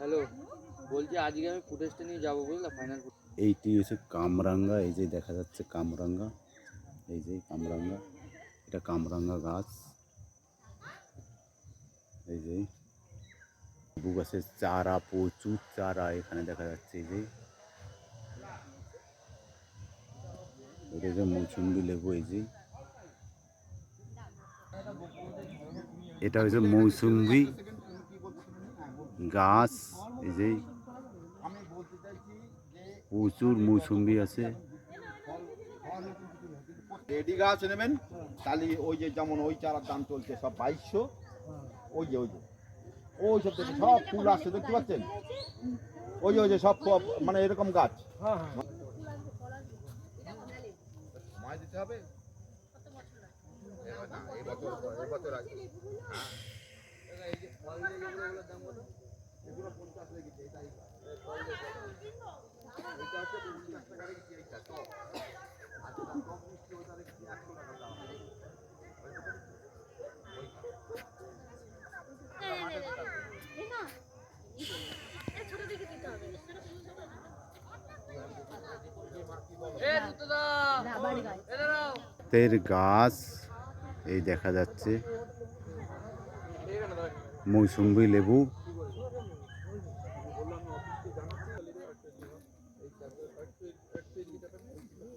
Hello, বলছি আজকে আমি ফুটেজটা নিয়ে যাব বুঝলা ফাইনাল এইটি হচ্ছে কামরাঙ্গা, এই যে দেখা যাচ্ছে কামরাঙ্গা, এই যে কামরাঙ্গা, এটা কামরাঙ্গা গাছ। এই যে লেবু গাছের চারা, প্রচুর চারা এখানে দেখা যাচ্ছে, এই যে। এটা যে মৌসুম্বি লেবু, এই যে। এটা হচ্ছে মৌসুম্বি গাছ এই যে প্রচুর মৌসুম্বি আছে। রেডি গাছ নেবেন তাহলে ওই যে যেমন ওই চারার দাম চলছে সব বাইশশো ওই যে ওই যে ওই সব সব ফুল আসছে দেখতে পাচ্ছেন? ওই যে ওই যে সব মানে এরকম গাছ। মাছ দিতে হবে? তের গাছ এই যাচ্ছে মৌসুম্বি লেবু প্রচুর লেবু মতো লেবু এই দেখা যাচ্ছে। পরিমাণ লেবু।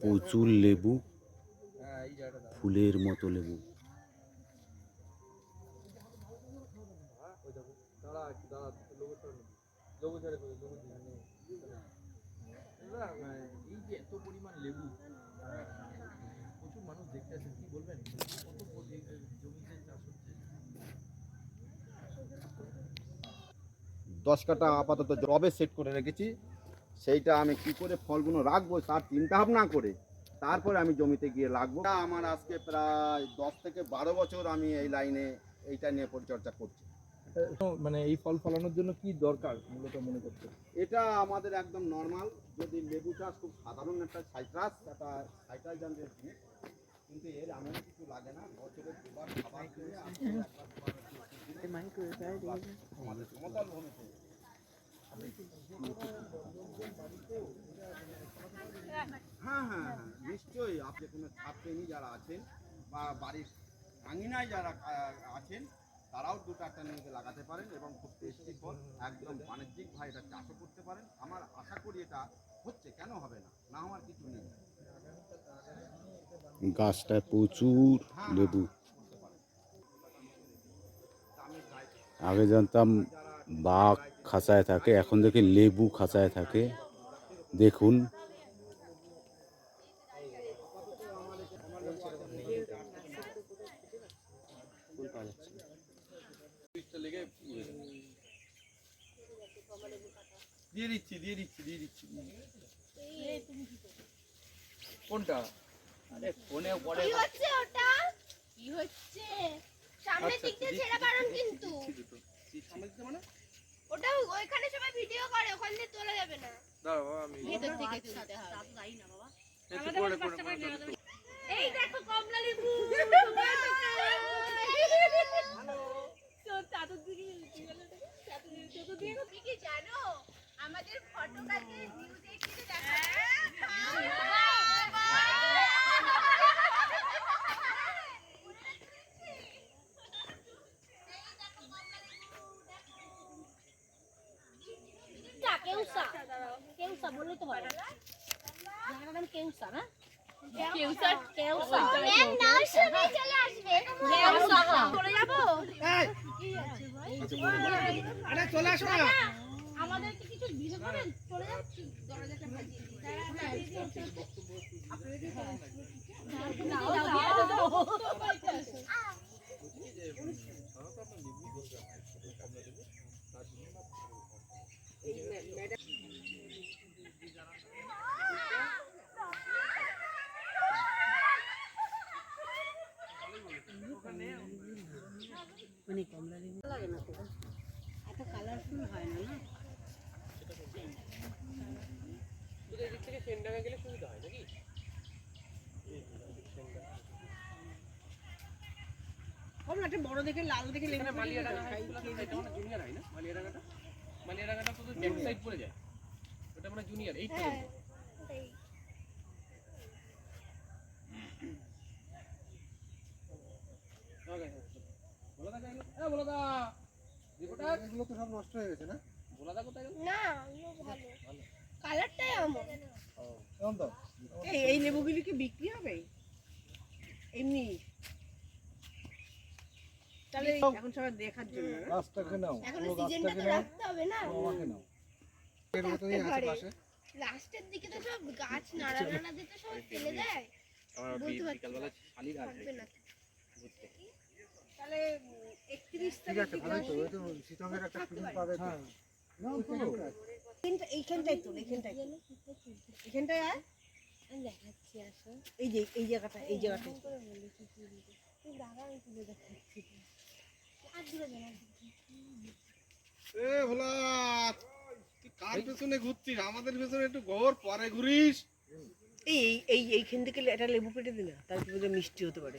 প্রচুর কত জমিতে চাষ হচ্ছে দশ কাটা আপাতত জবে সেট করে রেখেছি। সেইটা আমি কি করে ফলগুলো রাখব তার চিন্তা ভাবনা করে তারপরে আমি জমিতে গিয়ে লাগবো। আমার আজকে প্রায় দশ থেকে বারো বছর আমি এই লাইনে এইটা নিয়ে পরিচর্যা করছি। মানে এই ফল ফলানোর জন্য কি দরকার মূলত মনে করতে? এটা আমাদের একদম নর্মাল যদি লেবু চাষ খুব সাধারণ একটা সাইট্রাস একটা সাইট্রাস জিনিস কিন্তু এর এমন কিছু লাগে না বছরে দুবার খাবার খেয়ে আমাদের সমতল ভূমিতে। হ্যাঁ হ্যাঁ হ্যাঁ নিশ্চয়ই আপনি কোনো ছাত্রী যারা আছেন বা বাড়ির আঙিনায় যারা আছেন তারাও দু চারটা নিয়ে লাগাতে পারেন এবং খুব টেস্টি ফল একদম বাণিজ্যিক ভাই এটা চাষও করতে পারেন। আমার আশা করি এটা হচ্ছে কেন হবে না? না আমার কিছু নেই। গাছটায় প্রচুর লেবু। আগে জানতাম বাঘ খাঁচায় থাকে এখন দেখি লেবু খাঁচায় থাকে। দেখুন। দিয়ে দিচ্ছি দিয়ে দিচ্ছি দিয়ে দিচ্ছি। কোনটা? আরে ফোনে পরে কি হচ্ছে ওটা? কি হচ্ছে? সামনের আচ্ছা, দিক দিয়ে ছেড়ে বারণ কিন্তু। দুটো। দিচ্ছি। ওটা ওইখানে সবাই ভিডিও করে ওখান দিয়ে তোলা যাবে না। দাঁড়াও বাবা, আমি ভিতর থেকে তুলতে হবে। একটু করে করে করে- এই দেখো কমলা লেবু জানো? আমাদের ফটো নিউজ এইটিনে কেউসা কেউসা বললে তো হয়। জায়গাটার নাম কেউসা না কেউসা কেউসা ম্যাম নাও শুনে চলে আসবে। কেউসা চলে যাব? আরে চলে আসো না। আমাদের কি কিছু ভিডিও করেন? চলে যাচ্ছি দরজাটা বাজিয়ে একটা বড় দেখে লাল দেখে লেবু মালিয়া ডাঙ্গা হাই মানে junior high না? মালিয়া ডাঙ্গাটা? মালিয়া ডাঙ্গাটা ব্যাক সাইড পড়ে যায়। ওটা মানে জুনিয়র এইট হ্যাঁ বলা দা গেল এ বলা দা এগুলো তো সব নষ্ট হয়ে গেছে না? বলা দা কোথায় গেল না ভালো। কালারটাই আমার। এই এই লেবুগুলি কি বিক্রি হবে? এমনি। তাহলে এখন সবাই দেখার জন্য? গাছটাকে নাও। এখন সিজনটা তো রাখতে হবে না? আমাকে নাও। রাখতে পারে। লাস্টের দিকে তো সব গাছ নাড়া নাড়া দিতে সব ফেলে দেয়। আমার বিকালবেলা শালির আসবে এ তুই কার পেছনে ঘুরছিস আমাদের পেছনে একটু ঘোর পরে ঘুরিস এই, এই- এই এইখান থেকে একটা লেবু কেটে কি বোধহয় মিষ্টি হতে পারে।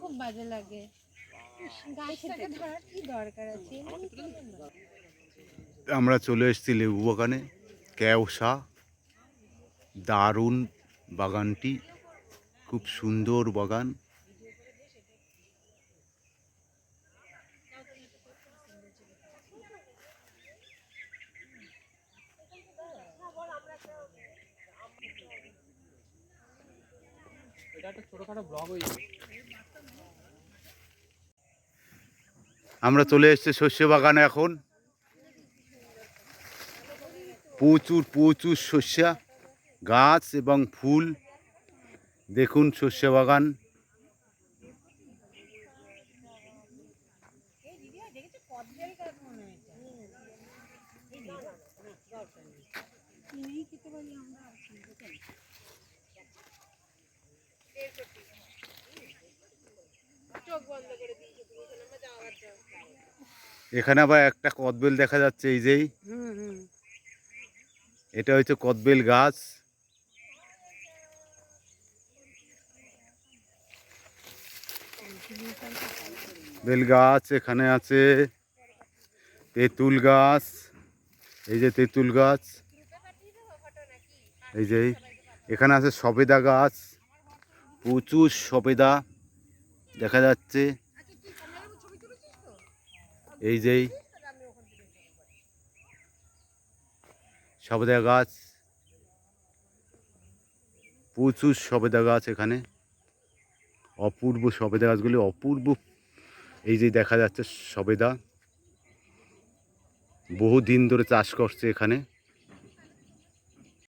খুব বাজে লাগে। গাছটাকে ধরার কি দরকার আছে? আমরা চলে এসেছি লেবু বাগানে। ক্যাওসা দারুণ বাগানটি। খুব সুন্দর বাগান। আমরা চলে এসেছি শস্য বাগানে এখন। প্রচুর প্রচুর শস্যা, গাছ এবং ফুল। দেখুন শস্য বাগান। এখানে আবার একটা কদবেল দেখা যাচ্ছে এই যেই। এটা হচ্ছে কদবেল গাছ। বেল গাছ এখানে আছে। তেঁতুল গাছ এই যে তেঁতুল গাছ। এই যে এখানে আছে সবেদা গাছ। প্রচুর সবেদা। দেখা যাচ্ছে। এই যেই সবেদা গাছ। প্রচুর সবেদা গাছ এখানে। অপূর্ব সবেদা গাছগুলি, অপূর্ব। এই যে দেখা যাচ্ছে সবেদা। বহু দিন ধরে চাষ করছে এখানে।